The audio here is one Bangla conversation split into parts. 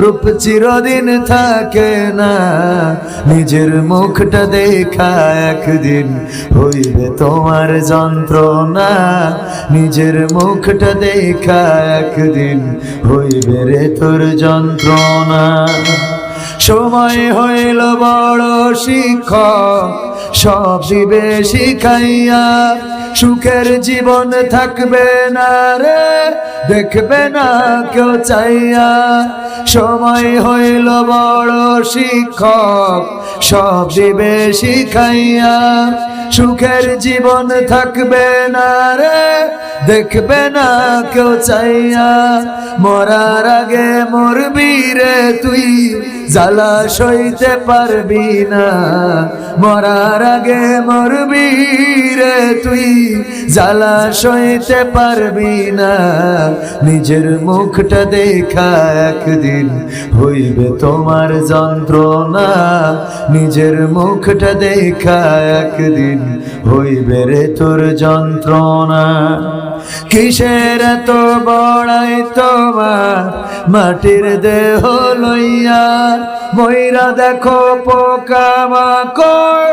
রূপ চিরদিন থাকে না। নিজের মুখটা দেখা একদিন হইবে তোমার যন্ত্রণা। নিজের মুখটা দেখা একদিন হইবে রে তোর যন্ত্রণা। সময় হইল বড় শিক্ষক, সব দিবে শিখাইয়া সুখের জীবন থাকবে না রে, দেখবে না কেউ চাইয়া। সময় হইল বড় শিক্ষক, সব দিবে শিখাইয়া সুখের জীবন থাকবে না রে, দেখবে না কেউ চাইয়া। মরার আগে মরবি রে তুই জ্বালা সইতে পারবি না। মরার আগে মরবি রে তুই। জ্বালা সইতে পারবি না। নিজের মুখটা দেখা একদিন হইবে তোমার যন্ত্রণা। নিজের মুখটা দেখা একদিন হইবে রে তোর যন্ত্রণা। কিসের তো বড়াই তোমার? মাটির দেহ লইয়া ময়রা দেখো পোকা মাকড়।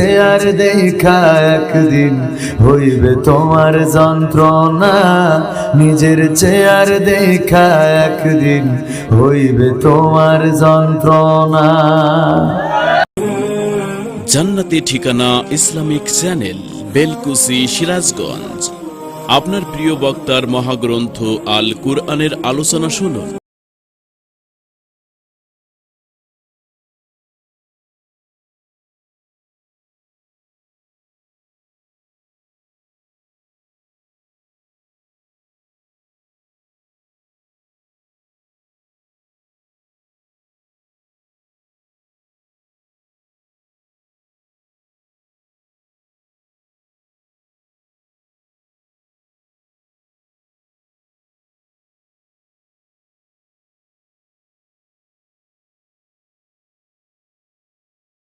চেয়ার দেখা একদিন হইবে তোমার যন্ত্রণা। নিজের চেয়ার দেখা একদিন হইবে তোমার যন্ত্রণা। জান্নাতি ঠিকানা ইসলামিক চ্যানেল, বেলকুসি, সিরাজগঞ্জ। আপনার প্রিয় বক্তার মহাগ্রন্থ আল কুরআনের আলোচনা শুনুন।